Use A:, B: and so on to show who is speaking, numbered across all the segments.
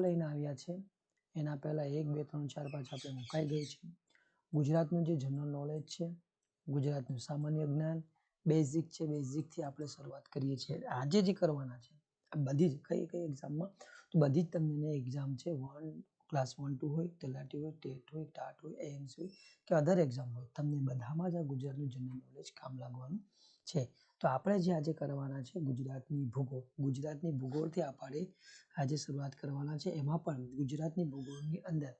A: લઈને આવ્યા છે. એના પહેલાં એક, બે, ત્રણ, ચાર પાંચ આપણે મુકાઈ ગઈ છે. ગુજરાતનું જે જનરલ નોલેજ છે, ગુજરાતનું સામાન્ય જ્ઞાન બેઝિક છે બેઝિકથી આપણે શરૂઆત કરીએ છીએ. આજે જે કરવાના છે, આ બધી જ, કઈ કઈ એક્ઝામમાં તો બધી જ તમને એક્ઝામ છે વન ક્લાસ વન ટુ હોય, તલાટી હોય, ટેટ હોય, ટાટ હોય એએમસી હોય કે અધર એક્ઝામ હોય, તમને બધામાં જ આ ગુજરાતનું જનરલ નોલેજ કામ લાગવાનું છે. તો આપણે જે આજે કરવાના છે ગુજરાતની ભૂગોળ, ગુજરાતની ભૂગોળથી આપણે આજે શરૂઆત કરવાના છે. એમાં પણ ગુજરાતની ભૂગોળની અંદર,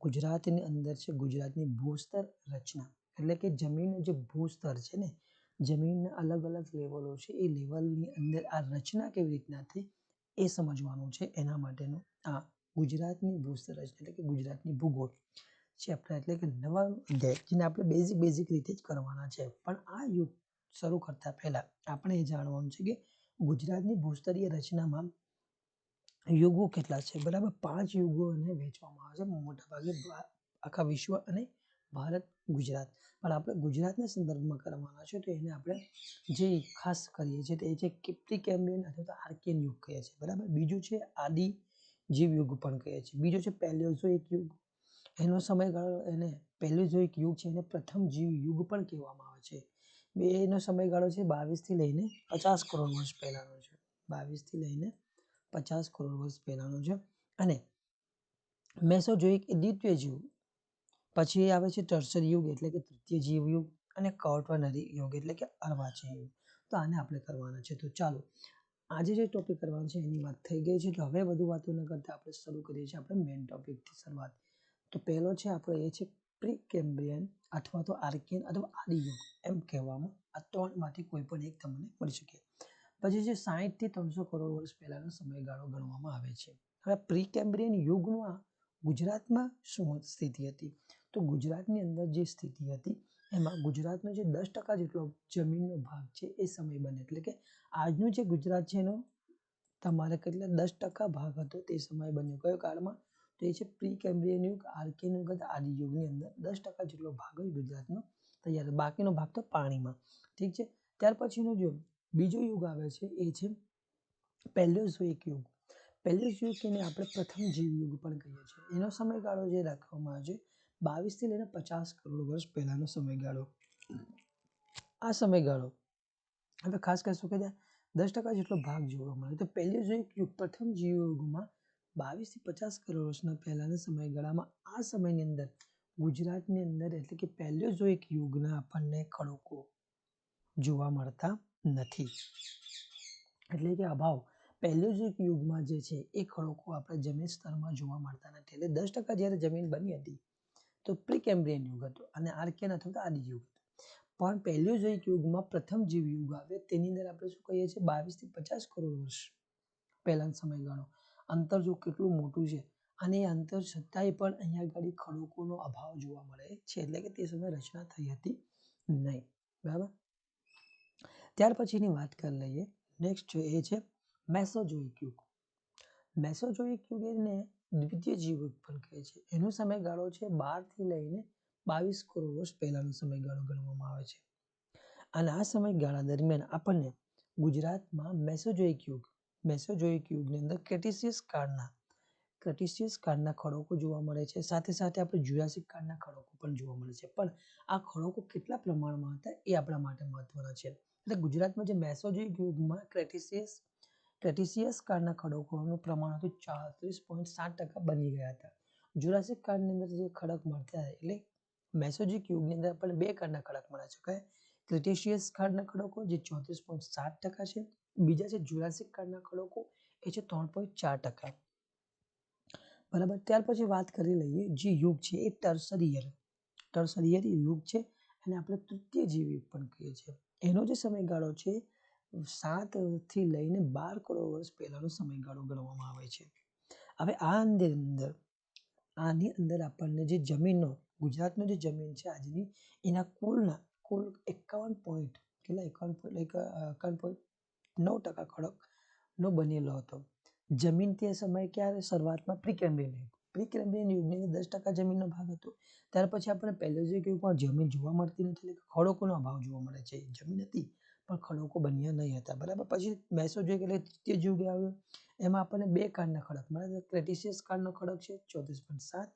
A: ગુજરાતની અંદર છે ગુજરાતની ભૂસ્તર રચના. એટલે કે જમીનનું જે ભૂસ્તર છે ને, જમીનના અલગ અલગ લેવલો છે, એ લેવલની અંદર આ રચના કેવી રીતના થઈ એ સમજવાનું છે. એના માટેનું આ ગુજરાતની ભૂસ્તર રચના, એટલે કે ગુજરાતની ભૂગોળ ચેપ્ટર એટલે કે નવા અધ્યાય, જેને આપણે બેઝિક બેઝિક રીતે જ કરવાના છે. પણ આ યુગ શરૂ કરતા પહેલાં આપણે એ જાણવાનું છે કે ગુજરાતની ભૂસ્તરીય રચનામાં યુગો કેટલા છે? બરાબર પાંચ યુગોને વહેંચવામાં આવે છે. મોટાભાગે આખા વિશ્વ અને ભારત, ગુજરાત. પણ આપણે ગુજરાતના સંદર્ભમાં કરવાના છે તો એને આપણે જે ખાસ કરીએ છીએ તે છે કિપ્ટી કેમ્બિયન અથવા તો આર્કેન યુગ કહે છે બરાબર? બીજું છે આદિ જીવ યુગ પણ કહે છે બીજો છે પેલિયોઝોઇક યુગ. એનો સમયગાળો એને પેલિયોઝોઇક યુગ છે એને પ્રથમ જીવ યુગ પણ કહેવામાં આવે છે. એનો સમયગાળો છે બાવીસથી લઈને પચાસ કરોડ વર્ષ પહેલાંનો છે. બાવીસથી લઈને પચાસ કરોડ વર્ષ પહેલાંનો છે. અને મેસોજોઇક એ દ્વિતીય જીવ, પછી આવે છે ટર્સર યુગ એટલે કે તૃતીય જીવ યુગ અને કવર્ટનરી યુગ એટલે કે અર્વાચી યુગ. તો આને આપણે કરવાના છે. તો ચાલો, આજે જે ટોપિક કરવાનો છે એની વાત થઈ ગઈ છે. તો હવે વધુ વાતો ન કરતાં આપણે શરૂ કરીએ છીએ આપણે મેઇન ટોપિકથી શરૂઆત. તો પહેલો છે આપણો એ છે પ્રી કેમ્બ્રિયન અથવા તો આર્કિયન અથવા આદિયુગ એમ કહેવામાં આ ત્રણમાંથી કોઈ પણ એક તમને મળી શકે. પછી જે સાહીઠથી ત્રણસો કરોડ વર્ષ પહેલાંનો સમયગાળો ગણવામાં આવે છે. હવે પ્રી કેમ્બ્રિયન યુગમાં ગુજરાતમાં શું સ્થિતિ હતી? તો ગુજરાતની અંદર જે સ્થિતિ હતી, એમાં ગુજરાતનો જે દસ ટકા જેટલો જમીનનો ભાગ છે એ સમય બને. એટલે કે આજનું જે ગુજરાત છે એનો તમારે કેટલા દસ ટકા ભાગ હતો તે સમય બન્યો. કયો કાળમાં? તો એ છે પ્રી કેમ્બ્રિયન યુગ આર્કિયન યુગ અને આદિયુગની અંદર દસ ટકા જેટલો ભાગ જ ગુજરાતનો તૈયાર બાકીનો ભાગ તો પાણીમાં. ઠીક છે? ત્યાર પછીનો જો બીજો યુગ આવે છે, એ છે પેલિયોઝોઇક યુગ. પેલિયોઝોઇક એને આપણે પ્રથમ જીવ યુગ પણ કહીએ છીએ. એનો સમયગાળો જે રાખવામાં આવે છે, બાવીસથી લઈને પચાસ કરોડ વર્ષ પહેલાંનો સમયગાળો. આ સમયગાળો હવે ખાસ કરીશું કે દસ ટકા જેટલો ભાગ જોવા મળે. તો પેલિયોઝોઇક યુગ પ્રથમ જીવયુગમાં બાવીસથી પચાસ કરોડ વર્ષના પહેલાંના સમયગાળામાં આ સમયની અંદર ગુજરાતની અંદર એટલે કે પેલિયોઝોઇક યુગના આપણને ખડકો જોવા મળતા નથી. એટલે કે અભાવ પેલિયોઝોઇક યુગમાં જે છે એ ખડકો આપણે જમીન સ્તરમાં જોવા મળતા નથી. એટલે દસ ટકા જ્યારે જમીન બની હતી તો પ્રિકેમ્બ્રિયન યુગ હતો અને આર્કેન અથવા તો આદિ યુગ હતો. પણ પેલિયોઝોઇક યુગમાં પ્રથમ જીવ યુગ આવે તેની અંદર આપણે શું કહીએ છીએ? બાવીસથી પચાસ કરોડ વર્ષ પહેલાંનો સમયગાળો. અંતર જો કેટલું મોટું છે, અને એ અંતર છતાંય પણ અહીંયા આગળ ખડકોનો અભાવ જોવા મળે છે, એટલે કે તે સમયે રચના થઈ હતી નહીં. બરાબર? ત્યાર પછીની વાત કરી લઈએ. નેક્સ્ટ એ છે મેસોજોઇક યુગ મેસોજોઇક યુગ એને દ્વિતીય જીવયુગ પણ કહે છે. એનો સમયગાળો છે બારથી લઈને બાવીસ કરોડ વર્ષ પહેલાંનો સમયગાળો ગણવામાં આવે છે. અને આ સમયગાળા દરમિયાન આપણને ગુજરાતમાં મેસોજોઇક યુગ મેસોજોઇક યુગની અંદર કેટિસિયસ કાળના ક્રેટિસિયસ કાળના ખડકો જોવા મળે છે. સાથે સાથે આપણે જુરાસિક કાળના ખડકો પણ જોવા મળે છે. પણ આ ખડકો કેટલા પ્રમાણમાં હતા એ આપણા માટે મહત્વના છે. એટલે ગુજરાતમાં જે મેસોજોઇક યુગમાં ક્રેટિસિયસ ક્રેટિસિયસ કાળના ખડકોનું પ્રમાણ હતું ચાત્રીસ પોઈન્ટ સાત ટકા બની ગયા હતા. જુરાસિક કાળની અંદર જે ખડક મળતા એટલે મેસોજિક યુગની અંદર આપણને બે કાળના ખડક મળે છે. કયા? ક્રિટેશિયસ કાળના ખડકો જે ચોત્રીસ પોઈન્ટ સાત ટકા છે બીજા છે જુરાસિક કાળના ખડકો, એ છે ત્રણ પોઈન્ટ ચાર ટકા. બરાબર? ત્યાર પછી વાત કરી લઈએ જે યુગ છે, એ ટર્સરિયર ટર્સરિયર યુગ છે અને આપણે તૃતીય જીવી પણ કહીએ છીએ. એનો જે સમયગાળો છે સાતથી લઈને બાર કરોડ વર્ષ પહેલાંનો સમયગાળો ગણવામાં આવે છે. હવે આ અંદર અંદર, આની અંદર આપણને જે જમીનનો ગુજરાતનો જે જમીન છે આજની, એના કુલના કુલ એકાવન પોઈન્ટ કેટલા? એકાવન પોઈન્ટ એકાવન પોઈન્ટ નવ ટકા ખડકનો બનેલો હતો. જમીન તે સમયે ક્યારે શરૂઆતમાં પ્રિકેમ્બ્રિયન યુગ પ્રિકેમ્બ્રિયન યુગની અંદર દસ ટકા જમીનનો ભાગ હતો. ત્યાર પછી આપણને પેલેઝિક યુગમાં જમીન જોવા મળતી નથી એટલે ખડકોનો અભાવ જોવા મળે છે. જમીન હતી પણ ખડકો બન્યા નહીં હતા. બરાબર? પછી મેસોજોઇક એટલે તૃતીય યુગ આવ્યો, એમાં આપણને બે કાળના ખડક મળે છે ક્રેટિસિયસ કાળનો ખડક છે ચોત્રીસ પોઈન્ટ સાત,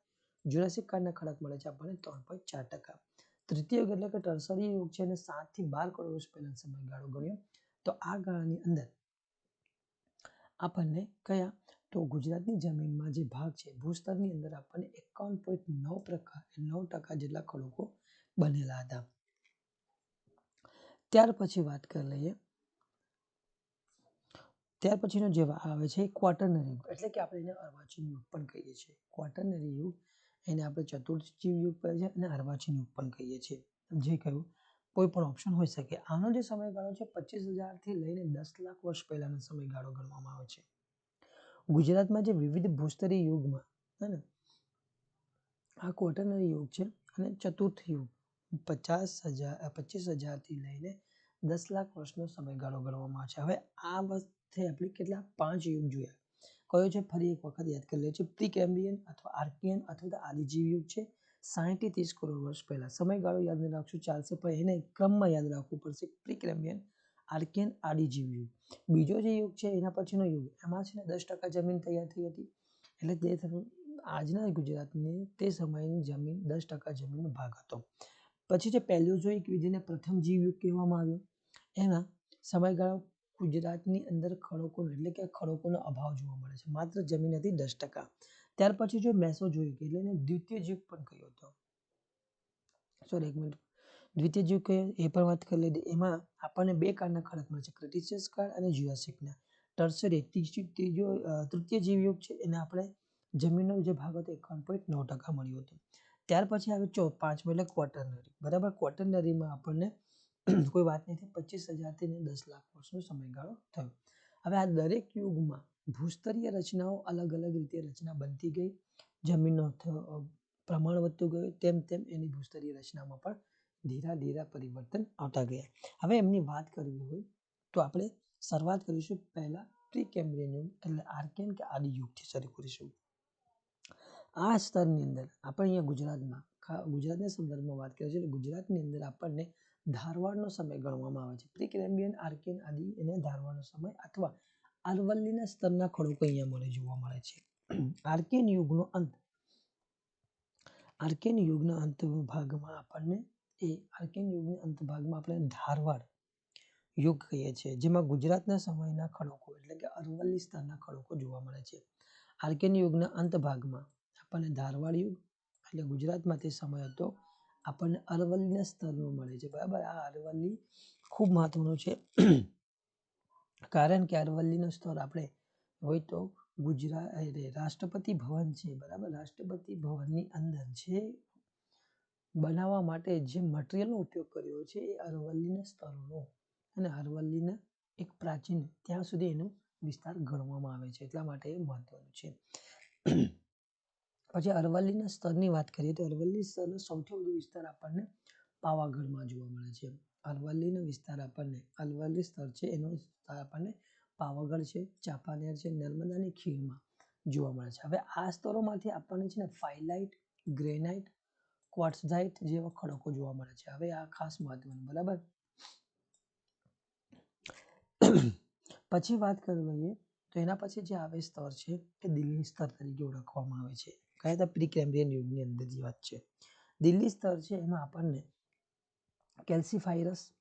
A: જુરાસિક કાળના ખડક મળે છે આપણને ત્રણ પોઈન્ટ ચાર ટકા. તૃતીય યુગ એટલે કે ટર્સરી યુગ છે અને સાતથી બાર કરોડ વર્ષ પહેલાનો સમયગાળો ગણ્યો. તો આ ગાળાની અંદર આપણને કયા? તો ગુજરાતની જમીનમાં જે ભાગ છે, ભૂસ્તરની અંદર આપણને એકાવન પોઈન્ટ નવ પ્રકાર નવ ટકા જેટલા ખડકો બનેલા હતા. ત્યાર પછી વાત કરી લઈએ. ત્યાર પછીનો જે આવે છે ક્વાટરનરી યુગ. એટલે કે આપણે એને અર્વાચીન યુગ પણ કહીએ છીએ. ક્વાટરનરી યુગ એને આપણે ચતુર્થ જીવ યુગ કહે છે અને અર્વાચીન યુગ પણ કહીએ છીએ. જે કહ્યું કોઈ પણ ઓપ્શન હોઈ શકે. આનો જે સમયગાળો છે, પચીસ હજારથી લઈને દસ લાખ વર્ષ પહેલાનો સમયગાળો ગણવામાં આવે છે. ગુજરાતમાં જે વિવિધ ભૂસ્તરી યુગમાં, હે ને? આ ક્વોટરનરી યુગ છે અને ચતુર્થ યુગ. પચાસ હજાર પચીસ હજારથી લઈને દસ લાખ વર્ષનો સમયગાળો ગણવામાં આવે છે. હવે આ વખતે આપણે કેટલા? પાંચ યુગ જોયા. કયો છે? ફરી એક વખત યાદ કરી લે છે પ્રી કેમ્બ્રિયન અથવા આર્કિયન અથવા તો આદિજીવ યુગ છે. સાહીઠથી ત્રીસ કરોડ વર્ષ પહેલાં. સમયગાળો યાદ નહીં રાખશું, ચાલશે. પણ એને ક્રમમાં યાદ રાખવું પડશે. પ્રિક્રેમિયન આર્કેન આડીજીવ યુગ. બીજો જે યુગ છે, એના પછીનો યુગ. એમાં છે ને દસ ટકા જમીન તૈયાર થઈ હતી. એટલે તે આજના ગુજરાતની તે સમયની જમીન, દસ ટકા જમીનનો ભાગ હતો. પછી જે પેલિયોઝોઇક વિધિને પ્રથમ જીવ યુગ કહેવામાં આવ્યો, એના સમયગાળો ગુજરાતની અંદર ખડકોનો, એટલે કે ખડકોનો અભાવ જોવા મળે છે. માત્ર જમીન હતી દસ ટકા. ત્યાર પછી જો મેસોજોઇક એટલે એને દ્વિતીય યુગ પણ કહ્યો હતો. સોરી એક મિનિટ. દ્વિતીય યુગ કયો? એ પણ વાત કરી લીધી. એમાં આપણને બે કાળના ખડક મળે છે. ક્રિટિશિયસ કાળ અને જ્યુરાસિકના ટર્સરી ત્રીજો તૃતીય જીવયુગ છે. એને આપણે જમીનનો જે ભાગ હતો એકાવન પોઈન્ટ નવ ટકા મળ્યો હતો. ત્યાર પછી આવે ચો, પાંચમો એટલે ક્વોટરનરી બરાબર? ક્વોટરનરીમાં આપણને કોઈ વાત નથી પચીસ હજારથી ને દસ લાખ વર્ષનો સમયગાળો થયો. હવે આ દરેક યુગમાં ભૂસ્તરીય રચનાઓ અલગ અલગ રીતે રચના બનતી ગઈ. જમીનનો પ્રમાણ વધતું ગયું, તેમ તેમ એની ભૂસ્તરીય રચનામાં પણ ધીરા ધીરા પરિવર્તન આવતા ગયા. હવે એમની વાત કરવી હોય તો આપણે શરૂઆત કરીશું પહેલાં પ્રી કેમ્બ્રિયન એટલે આર્કેન કે આદિ યુગથી શરૂ કરીશું. આ સ્તરની અંદર આપણે અહીંયા ગુજરાતમાં ગુજરાતના સંદર્ભમાં વાત કરીએ છીએ ગુજરાતની અંદર આપણને ધારવાડનો સમય ગણવામાં આવે છે. પ્રી કેમ્બ્રિયન આર્કેન, આદિ એને ધારવાડનો સમય અથવા અરવલ્લીના સ્તરના ખડકો અહીંયા મળે જોવા મળે છે. આર્કેન યુગનો અંત. આર્કેન યુગના અંત ભાગમાં આપણને એ આર્કેન યુગના અંત ભાગમાં આપણે ધારવાડ યુગ કહીએ છીએ, જેમાં ગુજરાતના સમયના ખડકો એટલે કે અરવલ્લી સ્તરના ખડકો જોવા મળે છે. આર્કેન યુગના અંત ભાગમાં આપણને ધારવાડ યુગ એટલે ગુજરાતમાં તે સમય હતો, આપણને અરવલ્લીના સ્તરનો મળે છે. બરાબર, આ અરવલ્લી ખૂબ મહત્વનું છે. કારણ કે અરવલ્લીનું સ્તર આપણે હોય તો ગુજરાત રાષ્ટ્રપતિ ભવન છે, બરાબર? રાષ્ટ્રપતિ ભવનની અંદર જે બનાવવા માટે જે મટીરિયલનો ઉપયોગ કર્યો છે એ અરવલ્લીના સ્થળનો અને અરવલ્લીના એક પ્રાચીન, ત્યાં સુધી એનો વિસ્તાર ગણવામાં આવે છે, એટલા માટે એ મહત્વનું છે. પછી અરવલ્લીના સ્તરની વાત કરીએ તો અરવલ્લી સ્તરનો સૌથી વધુ વિસ્તાર આપણને પાવાગઢમાં જોવા મળે છે. અરવલ્લીનો વિસ્તાર આપણને અરવલ્લી સ્તર છે, એનો વિસ્તાર આપણને પાવાગઢ છે, ચાંપાનેર છે નર્મદાની ખીણમાં જોવા મળે છે. હવે આ સ્તરોમાંથી આપણને છે ને ફાઇલાઇટ, ગ્રેનાઇટ, ક્વાર્ટઝાઇટ જેવા ખડકો જોવા મળે છે. હવે આ ખાસ મહત્વનું, બરાબર? પછી વાત કરીએ તો એના પછી જે આવે સ્તર છે, એ દિલ્હી સ્તર તરીકે ઓળખવામાં આવે છે. કયા હતા? પ્રી કેમ્બ્રિયન યુગની અંદર જે વાત છે. દિલ્હી સ્તર છે, એમાં આપણને કેલ્સીફાયરસ,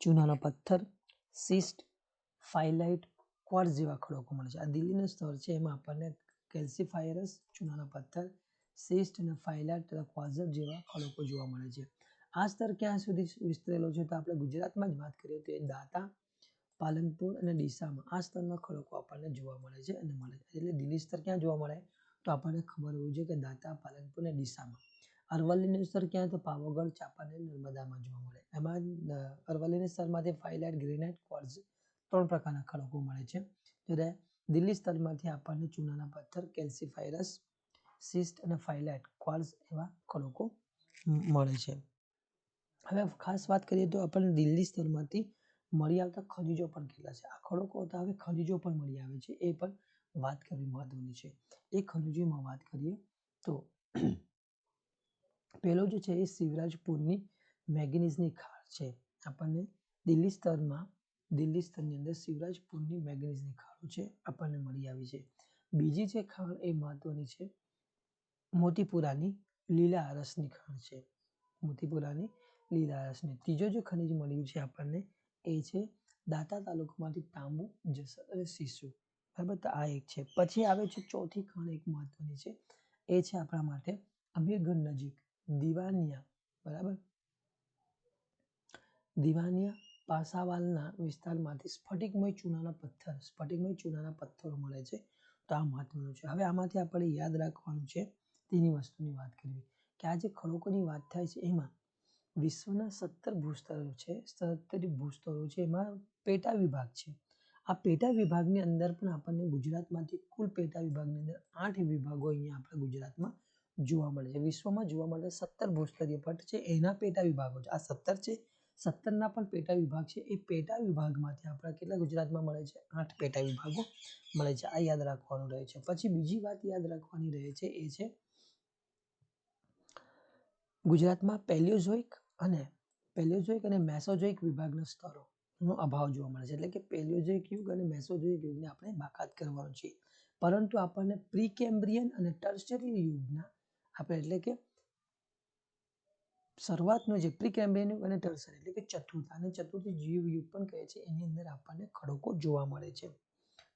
A: ચૂનાનો પથ્થર, સિસ્ટ, ફાઇલાઇટ ક્વાર્સ જેવા ખડકો મળે છે. આ દિલ્હીનું સ્તર છે. એમાં આપણને કેલ્સીફાયરસ, ચૂનાનો પથ્થર, સિસ્ટ અને ફાઇલાઇટ તથા ક્વાઝર જેવા ખડકો જોવા મળે છે. આ સ્તર ક્યાં સુધી વિસ્તરેલો છે? તો આપણે ગુજરાતમાં જ વાત કરીએ તો એ દાતા, પાલનપુર અને ડીસામાં આ સ્તરના ખડકો આપણને જોવા મળે છે અને મળે છે. એટલે દિલ્હી સ્તર ક્યાં જોવા મળે? તો આપણને ખબર હોવી જોઈએ કે દાતા, પાલનપુર અને ડીસામાં. અરવલ્લીનું સ્તર ક્યાં તો પાવાગઢ, ચાંપાનેર, નર્મદામાં જોવા મળે. એમાં અરવલ્લીના સ્તરમાંથી ફાઇલાઇટ ગ્રેનાઇટ ક્વાર્ઝ ત્રણ પ્રકારના ખડકો મળે છે. જ્યારે દિલ્હી સ્તરમાંથી આપણને ચૂનાના પથ્થર કેલ્સીફાયરસ સિસ્ટ અને ફાઇલાઇટ ક્વાર્ઝ એવા ખડકો મળે છે. હવે ખાસ વાત કરીએ તો આપણને દિલ્હી સ્તરમાંથી મળી આવતા ખનીજો પણ કેટલા છે? આ ખડકો હતા હવે ખનીજો પણ મળી આવે છે. એ પણ વાત કરવી મહત્વની છે. એ ખનીજોમાં વાત કરીએ તો પહેલો જે છે એ શિવરાજપુરની મેગ્નીઝની ખાણ છે. આપણને દિલ્હી સ્તરમાં, દિલ્હી સ્તરની અંદર શિવરાજપુરની મેગ્નીઝની ખાણો છે, આપણને મળી આવી છે. બીજી જે ખાણ એ મહત્વની છે, મોતીપુરાની લીલા આરસની ખાણ છે. મોતીપુરાની લીલા આરસની. ત્રીજો જે ખનિજ મળ્યું છે આપણને એ છે દાતા તાલુકામાંથી તાંબુ જસર અને સીસુ બરાબર? તો આ એક છે. પછી આવે છે ચોથી ખાણ એક મહત્વની છે. એ છે આપણા માટે અમીરગઢ નજીક. દિવાનિયા, બરાબર? દિવાનિયા પાસાવાલના વિસ્તારમાંથી સ્ફટિકમય ચૂનાના પથ્થર, સ્ફટિકમય ચૂનાના પથ્થરો મળે છે. તો આ મહત્વનું છે. હવે આમાંથી આપણે યાદ રાખવાનું છે તેની વસ્તુની વાત કરવી. કે આ જે ખડકોની વાત થાય છે, એમાં વિશ્વના સત્તર ભૂસ્તરો છે, સત્તર ભૂસ્તરો છે, એમાં પેટા વિભાગ છે. આ પેટા વિભાગની અંદર પણ આપણને ગુજરાતમાંથી કુલ પેટા વિભાગની અંદર આઠ વિભાગો અહીંયા આપણા ગુજરાતમાં જોવા મળે છે. વિશ્વમાં જોવા મળે સત્તર ભૂસ્તરીય પટ છે. એના પેટા વિભાગો છે. આ સત્તર છે. સત્તરના પણ પેટા વિભાગ છે. એ પેટા વિભાગમાંથી આપણા કેટલા ગુજરાતમાં મળે છે? આઠ પેટા વિભાગો મળે છે. આ યાદ રાખવાનું રહે છે. પછી બીજી વાત યાદ રાખવાની રહે છે એ છે ગુજરાતમાં પેલિયોઝોઇક અને પેલિયોઝોઇક અને મેસોઝોઇક વિભાગના સ્તરોનો અભાવ જોવા મળે છે. એટલે કે પેલિયોઝોઇક યુગ અને મેસોઝોઇક યુગને આપણે બાકાત કરવાનું છે. પરંતુ આપણને પ્રી કેમ્બ્રિયન અને ટર્સરી યુગના આપણે એટલે કે શરૂઆતનો જે પ્રી કેમ્બ્રિયન અને ટર્શરી એટલે કે ચતુર્થ. અને ચતુર્થ જીવ યુગ પણ કહે છે, એની અંદર આપણને ખડકો જોવા મળે છે.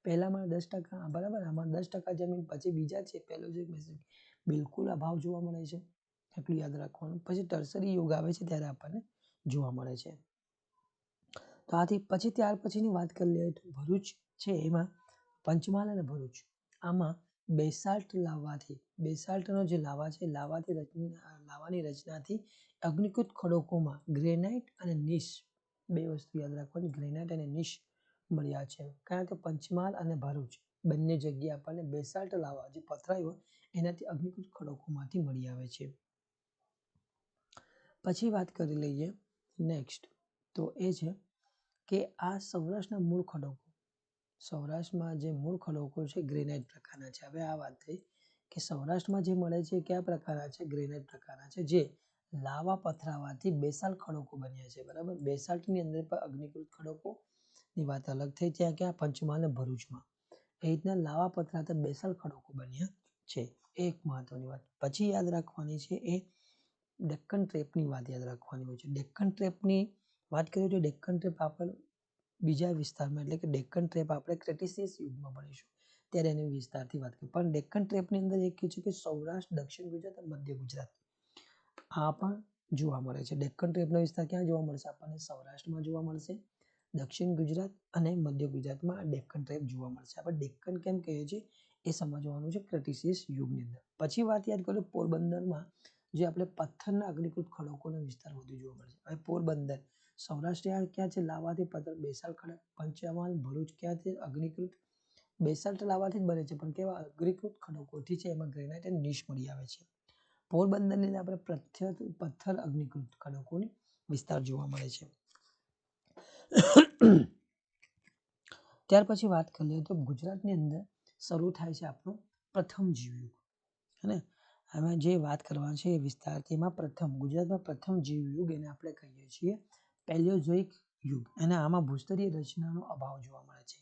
A: પહેલામાં દસ ટકા બરાબર આમાં દસ ટકા જમીન, પછી બીજા છે, પહેલો મેસોઝોઇક બિલકુલ અભાવ જોવા મળે છે. એટલું યાદ રાખવાનું. પછી ટર્સરી યુગ આવે છે, ત્યારે આપણને જોવા મળે છે. તો આથી પછી, ત્યાર પછીની વાત કરી લઈએ તો ભરૂચ છે, એમાં પંચમહાલ અને ભરૂચ. આમાં બેસાલ્ટ લાવવાથી, બેસાલ્ટનો જે લાવા છે, લાવાથી રચના, લાવાની રચનાથી અગ્નિકૃત ખડકોમાં ગ્રેનાઇટ અને નિશ, બે વસ્તુ યાદ રાખવાની, ગ્રેનાઇટ અને નિશ મળ્યા છે. કારણ કે પંચમહાલ અને ભરૂચ બંને જગ્યાએ આપણને બેસાલ્ટ લાવા જે પથરાયો એનાથી અગ્નિકૃત ખડકોમાંથી મળી આવે છે. પછી વાત કરી લઈએ નેક્સ્ટ. તો એ છે કે આ સૌરાષ્ટ્રના મૂળ ખડકો સૌરાષ્ટ્રમાં જે મૂળ ખડકો છે, ગ્રેનાઇટ પ્રકારના છે. હવે આ વાત થઈ કે સૌરાષ્ટ્રમાં જે મળે છે કયા પ્રકારના છે? ગ્રેનાઇટ પ્રકારના છે, જે લાવા પથરાવાથી બેસાલ્ટ ખડકો બન્યા છે, બરાબર? બેસાલ્ટની અંદર પણ અગ્નિકૃત ખડકોની વાત અલગ થઈ. ત્યાં ક્યાં? પંચમહાલ અને ભરૂચમાં. એ રીતના લાવા પથરાતા બેસાલ્ટ ખડકો બન્યા છે. એક મહત્વની વાત. પછી યાદ રાખવાની છે એ ડેક્કન ટ્રેપની વાત યાદ રાખવાની હોય છે. ડેક્કન ટ્રેપની વાત કરીએ તો ડેક્કન ટ્રેપ આપણે બીજા વિસ્તારમાં, એટલે કે ડેક્કન ટ્રેપ આપણે ક્રેટિસિયસ યુગમાં ભણીશું. ત્યારે એની વિસ્તારથી વાત કરીએ. પણ ડેક્કન ટ્રેપની અંદર એક છે કે સૌરાષ્ટ્ર, દક્ષિણ ગુજરાત અને મધ્ય ગુજરાત. આ પણ જોવા મળે છે. ડેક્કન ટ્રેપનો વિસ્તાર ક્યાં જોવા મળશે? આપણને સૌરાષ્ટ્રમાં જોવા મળશે, દક્ષિણ ગુજરાત અને મધ્ય ગુજરાતમાં ડેક્કન ટ્રેપ જોવા મળશે. આપણે ડેક્કન કેમ કહીએ છીએ? એ સમજવાનું છે ક્રેટિસિયસ યુગની અંદર. પછી વાત યાદ કરો પોરબંદરમાં જે આપણે પથ્થરના અગ્નિકૃત ખડકોનો વિસ્તાર વધુ જોવા મળે છે. હવે પોરબંદર, સૌરાષ્ટ્ર ક્યાં છે? લાવાથી પથ્થર બેસાલ્ટ ખડક, પંચમહાલ, ભરૂચ ક્યાં છે? અગ્નિકૃત બેસાલ્ટ લાવાથી જ બને છે, પણ કેવા અગ્નિકૃત ખડકોથી છે? એમાં ગ્રેનાઇટ અને નિશ મળી આવે છે. પોરબંદરની અંદર આપણે પ્રખ્યાત પથ્થર અગ્નિકૃત ખડકોની વિસ્તાર જોવા મળે છે. ત્યાર પછી વાત કરીએ તો ગુજરાતની અંદર શરૂ થાય છે આપણો પ્રથમ જીવયુગ, હે અમે જે વાત કરવાની છે એ વિસ્તાર તેમાં પ્રથમ, ગુજરાતમાં પ્રથમ જીવયુગ એને આપણે કહીએ છીએ પેલિયોઝોઇક યુગ. અને આમાં ભૂસ્તરીય રચનાનો અભાવ જોવા મળે છે.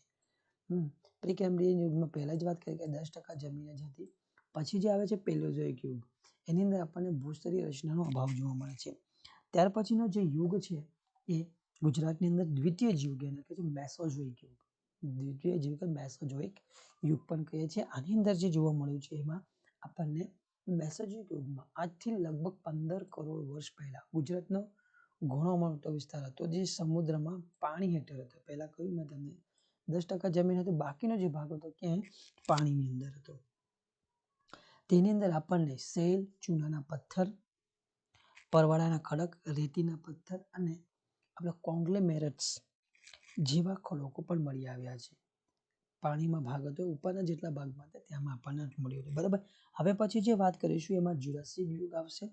A: પ્રી કેમ્બ્રિયન યુગમાં પહેલાં જ વાત કરી કે દસ ટકા જમીન જ હતી. પછી જે આવે છે પેલિયોઝોઇક યુગ, એની અંદર આપણને ભૂસ્તરીય રચનાનો અભાવ જોવા મળે છે. ત્યાર પછીનો જે યુગ છે એ ગુજરાતની અંદર દ્વિતીય યુગ એને કહે છે મેસોઝોઇક યુગ. દ્વિતીય યુગ મેસોઝોઇક યુગ પણ કહીએ છીએ. આની અંદર જે જોવા મળ્યું છે એમાં આપણને મેસોઝોઇક યુગમાં આજથી લગભગ પંદર કરોડ વર્ષ પહેલાં ગુજરાતનો ઘણો મોટો વિસ્તાર હતો, જે સમુદ્રમાં પાણી હેઠળ હતો. પહેલાં કહ્યું મેં તમને દસ ટકા જમીન હતી, બાકીનો જે ભાગ હતો ક્યાંય પાણીની અંદર હતો. તેની અંદર આપણને સેલ, ચૂનાના પથ્થર, પરવાળાના ખડક, રેતીના પથ્થર અને આપણે કોંગ્લેમેરટ્સ જેવા ખડકો પણ મળી આવ્યા છે. પાણીમાં ભાગ હતો, ઉપરના જેટલા ભાગમાં હતા ત્યાંમાં આપણને મળ્યું હતું. બરાબર? હવે પછી જે વાત કરીશું, એમાં જુરાસિક યુગ આવશે.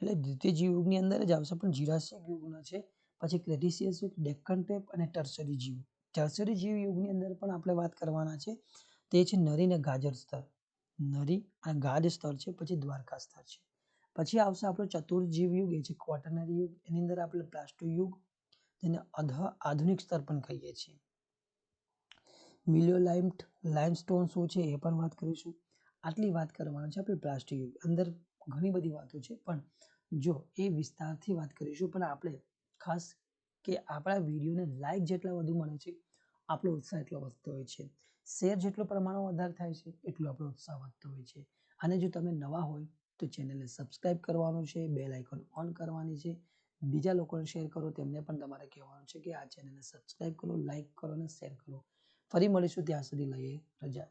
A: એટલે દ્વિતીય યુગની અંદર જ આવશે, પણ જુરાસિક યુગના છે. પછી ક્રેટિસિયસ યુગ ડેક્કન ટેપ અને ટર્સરી જીવ. ટર્સરી જીવ યુગની અંદર પણ આપણે વાત કરવાના છે. તે છે નરી અને ગાજર સ્તર. નરી અને ગાજ સ્તર છે, પછી દ્વારકા સ્તર છે. પછી આવશે આપણો ચતુર્જીવ યુગ એ છે ક્વોટરનરી યુગ. એની અંદર આપણે પ્લાસ્ટો યુગ જેને અધ આધુનિક સ્તર પણ કહીએ છીએ. મિલિયોલાઇમ્ટ લાઇમસ્ટોન શું છે એ પણ વાત કરીશું. આટલી વાત કરવાનું છે આપણે પ્લાસ્ટિક યુગ. અંદર ઘણી બધી વાતો છે, પણ જો એ વિસ્તારથી વાત કરીશું, પણ આપણે ખાસ કે આપણા વિડીયોને લાઇક જેટલા વધુ મળે છે, આપણો ઉત્સાહ એટલો વધતો હોય છે. શેર જેટલો પ્રમાણમાં વધારે થાય છે, એટલો આપણો ઉત્સાહ વધતો હોય છે. અને જો તમે નવા હોય, તો ચેનલને સબસ્ક્રાઇબ કરવાનું છે બેલ આઇકોન ઓન કરવાની છે. બીજા લોકોને શેર કરો, તેમને પણ તમારે કહેવાનું છે કે આ ચેનલને સબસ્ક્રાઇબ કરો લાઇક કરો અને શેર કરો. ફરી મળીશું ત્યાં સુધી લઈએ. રજા.